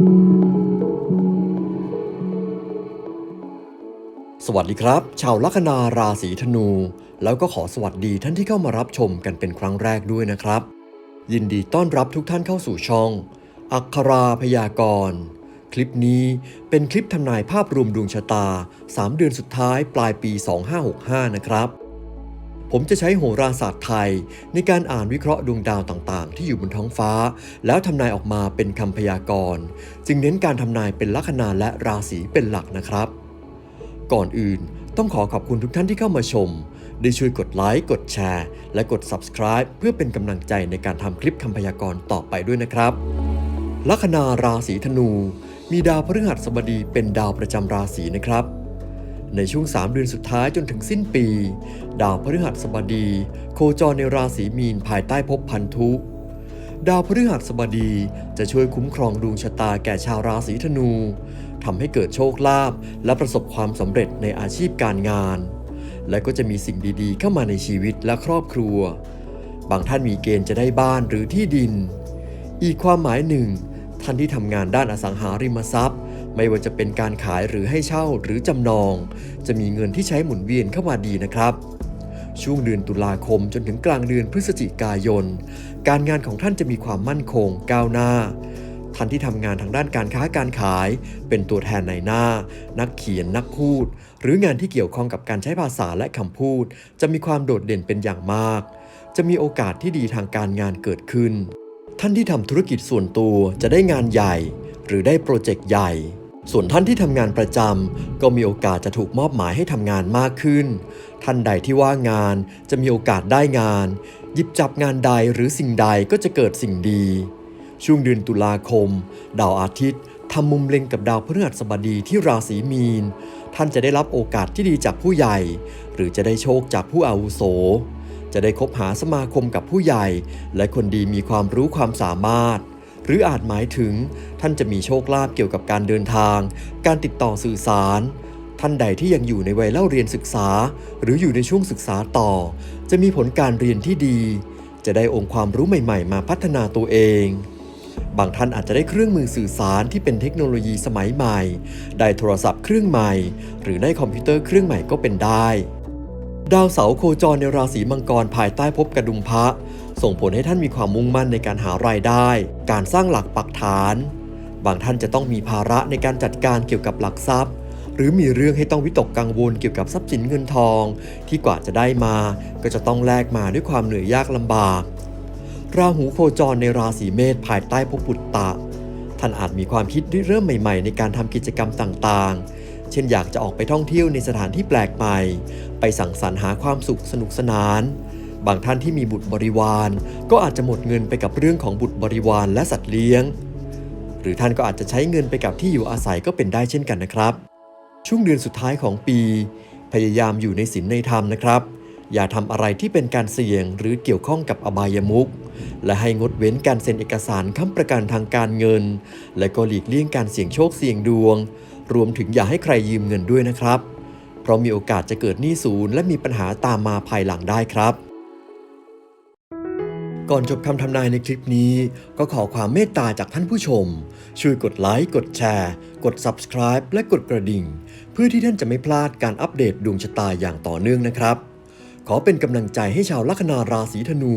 สวัสดีครับ ชาวลัคนาราศีธนู แล้วก็ขอสวัสดีท่านที่เข้ามารับชมกันเป็นครั้งแรกด้วยนะครับ ยินดีต้อนรับทุกท่านเข้าสู่ช่อง อักขราพยากรณ์คลิปนี้เป็นคลิปทำนายภาพรวมดวงชะตา 3 เดือนสุดท้ายปลายปี 2565 นะครับ ผมจะใช้โหราศาสตร์ไทย ในการอ่านวิเคราะห์ดวงดาวต่างๆ ที่อยู่บนท้องฟ้า แล้วทำนายออกมาเป็นคำพยากรณ์จึงเน้นการทำนายเป็นลัคนาและราศีเป็นหลักนะครับ ก่อนอื่นต้องขอขอบคุณทุกท่านที่เข้ามาชม ได้ช่วยกดไลค์กดแชร์ และกด Subscribe เพื่อเป็นกำลังใจในการทำคลิปคำพยากรณ์ต่อไปด้วยนะครับลัคนาราศีธนู มีดาวพฤหัสบดีเป็นดาวประจำราศีนะครับ ในช่วง 3 เดือนสุดท้ายจนถึงสิ้นปี ดาวพฤหัสบดี โคจรในราศีมีนภายใต้ภพพันธุ ดาวพฤหัสบดีจะช่วยคุ้มครองดวงชะตาแก่ชาวราศีธนูทำให้เกิดโชคลาภและประสบความสำเร็จในอาชีพการงาน และก็จะมีสิ่งดีๆ เข้ามาในชีวิตและครอบครัว บางท่านมีเกณฑ์จะได้บ้านหรือที่ดิน อีกความหมายหนึ่ง ท่านที่ทำงานด้านอสังหาริมทรัพย์ ไม่ว่าจะเป็นการขายหรือให้เช่าหรือจำนอง จะมีเงินที่ใช้หมุนเวียนเข้ามาดีนะครับ ช่วงเดือนตุลาคมจนถึงกลางเดือนพฤศจิกายน การงานของท่านจะมีความมั่นคงก้าวหน้าท่านที่ทำงานทางด้านการค้าการขาย เป็นตัวแทนในหน้า นักเขียนนักพูด หรืองานที่เกี่ยวข้องกับการใช้ภาษาและคำพูด จะมีความโดดเด่นเป็นอย่างมาก จะมีโอกาสที่ดีทางการงานเกิดขึ้น ท่านที่ทำธุรกิจส่วนตัวจะได้งานใหญ่ หรือได้โปรเจกต์ใหญ่ ส่วนท่านที่ทำงานประจำก็มีโอกาสจะถูกมอบหมายให้ทำงานมากขึ้น ท่านใดที่ว่างงานจะมีโอกาสได้งาน หยิบจับงานใดหรือสิ่งใดก็จะเกิดสิ่งดี ช่วงเดือนตุลาคม ดาวอาทิตย์ทำมุมเล็งกับดาวพฤหัสบดีที่ราศีมีน ท่านจะได้รับโอกาสที่ดีจากผู้ใหญ่ หรือจะได้โชคจากผู้อาวุโส จะได้คบหาสมาคมกับผู้ใหญ่ และคนดีมีความรู้ความสามารถ รืออาจหมายถึง ท่านจะมีโชคลาภเกี่ยวกับการเดินทาง การติดต่อสื่อสาร ท่านใดที่ยังอยู่ในวัยเล่าเรียนศึกษา หรืออยู่ในช่วงศึกษาต่อ จะมีผลการเรียนที่ดี จะได้องค์ความรู้ใหม่ ๆ มาพัฒนาตัวเองบางท่านอาจจะได้เครื่องมือสื่อสารที่เป็นเทคโนโลยีสมัยใหม่ ได้โทรศัพท์เครื่องใหม่ หรือได้คอมพิวเตอร์เครื่องใหม่ก็เป็นได้ ดาวเสาร์โคจรในราศีมังกรภายใต้ภพกระดุมพระ ส่งผลให้ท่านมีความมุ่งมั่นในการหารายได้ การสร้างหลักปักฐาน บางท่านจะต้องมีภาระในการจัดการเกี่ยวกับหลักทรัพย์ หรือมีเรื่องให้ต้องวิตกกังวลเกี่ยวกับทรัพย์สินเงินทอง ที่กว่าจะได้มา ก็จะต้องแลกมาด้วยความเหนื่อยยากลำบาก ราหูโคจรในราศีเมษภายใต้ภพปุตตะท่านอาจมีความคิดริเริ่มใหม่ ๆ ในการทำกิจกรรมต่างๆ เช่นอยากจะออกไปท่องเที่ยวในสถานที่แปลกใหม่ ไปสังสรรค์หาความสุขสนุกสนาน บางท่านที่มีบุตรบริวาร ก็อาจจะหมดเงินไปกับเรื่องของบุตรบริวารและสัตว์เลี้ยง หรือท่านก็อาจจะใช้เงินไปกับที่อยู่อาศัยก็เป็นได้เช่นกันนะครับ ช่วงเดือนสุดท้ายของปี พยายามอยู่ในศีลในธรรมนะครับ อย่าทำอะไรที่เป็นการเสี่ยงหรือเกี่ยวข้องกับอบายมุขและให้งดเว้นการเซ็นเอกสารค้ำประกันทางการเงิน และก็หลีกเลี่ยงการเสี่ยงโชคเสี่ยงดวง รวมถึงอย่าให้ใครยืมเงินด้วยนะครับ เพราะมีโอกาสจะเกิดหนี้ศูนย์และมีปัญหาตามมาภายหลังได้ครับ ก่อนจบคำทำนายในคลิปนี้ ก็ขอความเมตตาจากท่านผู้ชม ช่วยกดไลค์ กดแชร์ กด Subscribe และกดกระดิ่ง เพื่อที่ท่านจะไม่พลาดการอัปเดตดวงชะตาอย่างต่อเนื่องนะครับ ขอเป็นกำลังใจให้ชาวลัคนาราศีธนู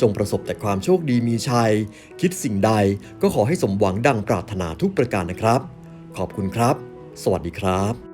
จงประสบแต่ความโชคดีมีชัย คิดสิ่งใดก็ขอให้สมหวังดังปรารถนาทุกประการนะครับ ขอบคุณครับ สวัสดีครับ